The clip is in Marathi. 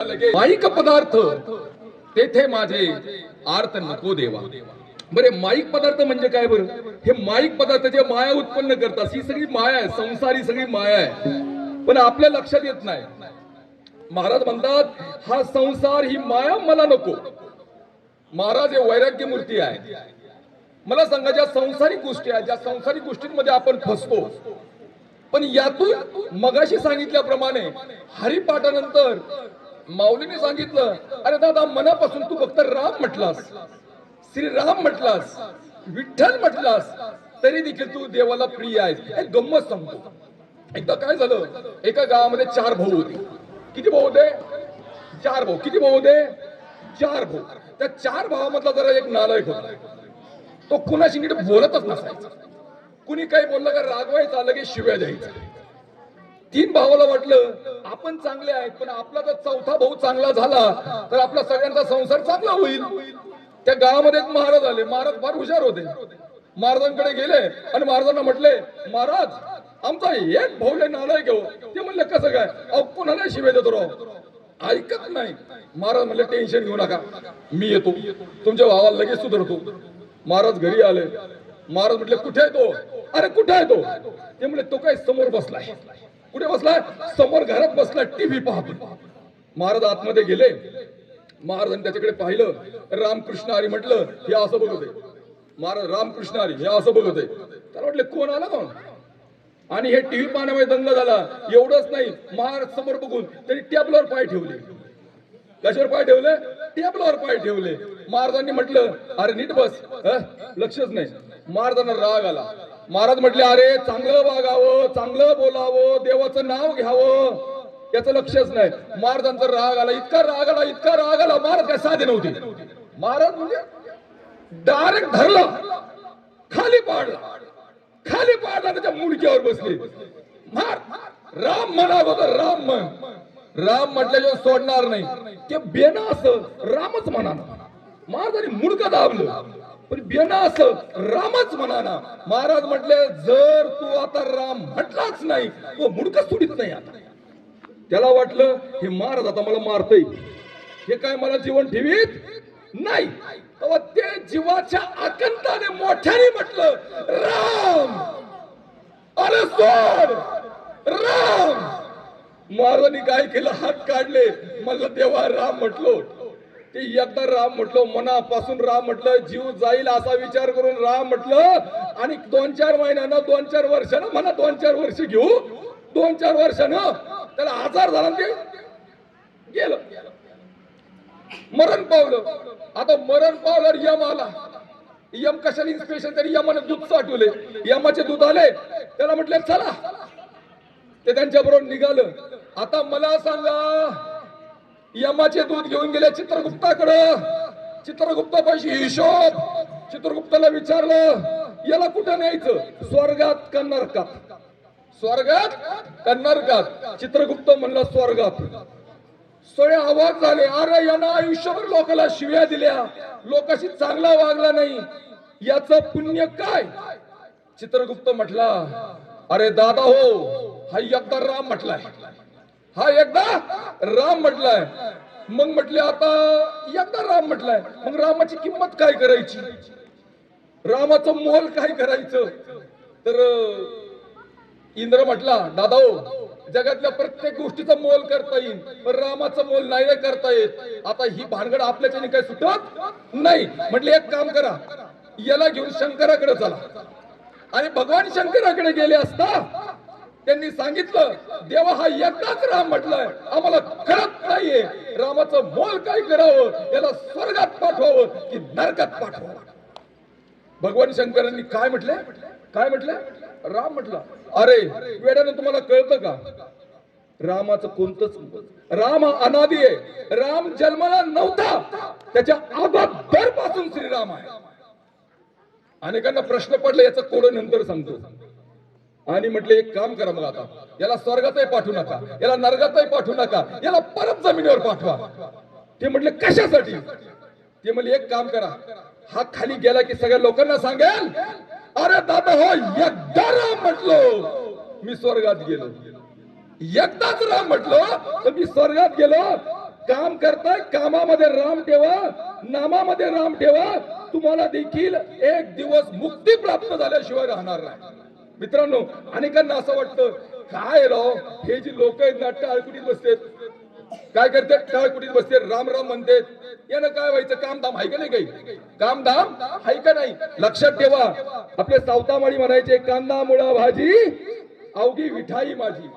माईक पदार्थ तेथे माझे आर्त नको देवा. बरे माईक पदार्थ म्हणजे काय बरं? हे माईक पदार्थ जे माया उत्पन्न करतात ही सगळी माया आहे संसारी सगळी माया आहे. पण आपल्या लक्षात येत नाही. महाराज म्हणतात हा संसार ही माया मला नको. महाराज हे वैराग्य मूर्ती आहे. मला सांगा ज्या संसारिक गोष्टी आहेत ज्या संसारिक गोष्टींमध्ये आपण फसतो पण यातून मगाशी सांगितल्याप्रमाणे हरिपाठानंतर माऊलीने सांगितलं अरे दादा मनापासून तू फक्त राम म्हटलास. श्रीराम म्हटलास. विठ्ठल म्हटलास. तरी देखील तू देवाला प्रिय आहेस. एक गंमत सांगतो. एकदा काय झालं? एका गावामध्ये चार भाऊ होते. किती भाऊ होते? चार भाऊ. किती भाऊ होते? चार भाऊ. त्या चार भावामधला जरा एक नालायक होता. तो कुणाशी नीट बोलतच नसायचा. कुणी काही बोललं का रागवायचं लगेच शिव्या द्यायचा. तीन भावाला वाटलं आपण चांगले आहेत पण आपला जर चौथा भाऊ चांगला झाला तर आपला सगळ्यांचा संसार चांगला होईल. त्या गावामध्ये एक महाराज आले महाराज फार हुशार होते. महाराजांकडे गेले आणि महाराजांना म्हटले महाराज आमचा एक भाऊले नालाय घेऊ हो. ते म्हणले कसं काय? अहो कुणाला शिवाय देतो राव? ऐकत नाही. महाराज म्हणले टेन्शन घेऊ नका. मी येतो. तुमच्या भावाला लगेच सुधरतो. महाराज घरी आले. महाराज म्हटले कुठे आहे तो? अरे कुठे आहे तो? ते म्हणले तो काय समोर बसलाय. कुठे बसलाय? समोर घरात बसलाय टीव्ही पाहतो. महाराज आतमध्ये गेले. महाराजांनी त्याच्याकडे पाहिलं. रामकृष्ण हरी म्हटलं हे असं बघत आहे महाराज रामकृष्ण हरी हे असं बघत आहे त्याला म्हटले कोण आला कोण? आणि हे टीव्ही पाहण्यामुळे दंग झाला. एवढंच नाही महाराज समोर बघून त्यांनी टेबलवर पाय ठेवले. कशावर पाय ठेवले? टेबलवर पाय ठेवले. महाराजांनी म्हटलं अरे नीट बस लक्षच नाही. महाराजांना राग आला. महाराज म्हटले अरे चांगलं वागावं चांगलं बोलावं देवाचं नाव घ्यावं याचं लक्षच नाही. महाराजांचा राग आला इतका राग आला इतका राग आला महाराज काय साधे नव्हते. महाराज म्हणजे डायरेक्ट धरला खाली पाडला खाली पाडला त्याच्या मुडक्यावर बसले. मार राम म्हणा होतं राम म्हण. राम म्हटल्याशिवाय सोडणार नाही. ते बेना असं रामच म्हणा महाराजांनी मुडकं दाबलं. पण बेना असं रामच म्हणाना. महाराज म्हटले जर तू आता राम म्हटलाच नाही तो मुडकं सुडित नाही आता. त्याला वाटलं हे महाराज आता मला मारतय. हे काय मला जीवन ठेवीत? नाही. ते जीवाच्या आकंताने मोठ्याने म्हटलं राम! अरे सोड! राम! महाराजांनी काय केलं? हात काढले. मला देवा राम म्हटलो. ते एकदा राम म्हटलं मनापासून राम म्हटलं जीव जाईल असा विचार करून राम म्हटलं आणि दोन चार महिन्यानं दोन चार वर्षानं म्हणा दोन चार वर्ष घेऊ दोन चार वर्षानं त्याला आजार झाला ते गेलं. मरण पावलं. आता मरण पावलं यम आला. यम कशाला इन्स्पिरेशन तरी यमाने दूध साठवले. यमाचे दूध आले. त्याला म्हटले चला. ते त्यांच्या बरोबर निघालं. आता मला सांगा यमाचे दूध घेऊन गेले चित्रगुप्ताकडं. चित्रगुप्ता पैसे हिशोब. चित्रगुप्ताला विचारलं याला कुठं न्यायचं? स्वर्गात का नरकात? स्वर्गात का नरकात? चित्रगुप्त म्हणलं स्वर्गात. सोळे आवाज झाले अरे यांना आयुष्यभर लोकांना शिव्या दिल्या. लोकांशी चांगला वागला नाही. याच पुण्य काय? चित्रगुप्त म्हटला अरे दादा हो हा एकदा राम म्हटलाय. हा एकदा? राम म्हटलाय. मग म्हटले आता एकदा राम म्हटलाय. मग रामाची किंमत काय करायची? रामाचं मोल काय करायचं? तर इंद्र म्हटला दादा हो, जगातल्या प्रत्येक गोष्टीचं मोल करता येईल पण रामाचं मोल नाही रे करता येत. आता ही भानगड आपल्याच्याने काय सुटत नाही. म्हटले एक काम करा. याला घेऊन शंकराकडे चला. आणि भगवान शंकराकडे गेले असता त्यांनी सांगितलं देवा हा एकदाच राम म्हटलाय. आम्हाला कळत नाहीये. रामाचं मोल काय करावं? याला स्वर्गात पाठवावं की नरकात पाठवावं? भगवान शंकरांनी काय म्हटले? काय म्हटलं? राम म्हटला अरे वेड्यानं तुम्हाला कळतं का? रामाचं कोणतंच राम हा अनादी आहे. राम जन्माला नव्हता. त्याच्या अगोदरपासून श्रीराम आहे. अनेकांना प्रश्न पडले याचं कोड नंतर सांगतो. आणि म्हटले एक काम करा मग आता. याला स्वर्गातही पाठवू नका. याला नरगातही पाठवू नका. याला परत जमिनीवर पाठवा. ते म्हटले कशासाठी? ते म्हणले एक काम करा. हा खाली गेला की सगळ्या लोकांना सांगेल. अरे दादा हो एकदा राम म्हटलो. मी स्वर्गात गेलो. एकदाच राम म्हटलो? तर मी स्वर्गात गेलो. काम करताय कामामध्ये राम ठेवा नामामध्ये राम ठेवा. तुम्हाला देखील एक दिवस मुक्ती प्राप्त झाल्याशिवाय राहणार नाही. मित्रांनो अनेकांना असं वाटतं काय राव? हे जी लोक आहेत ना टाळकुटीत बसतात काय करतात? टाळकुटीत बसते राम राम म्हणतात. यानं काय व्हायचं? कामधाम आहे का नाही काही? कामधाम आहे का नाही? लक्षात ठेवा. आपले सावतामाळी म्हणायचे कांदा मुळा भाजी अवघी विठाई माझी.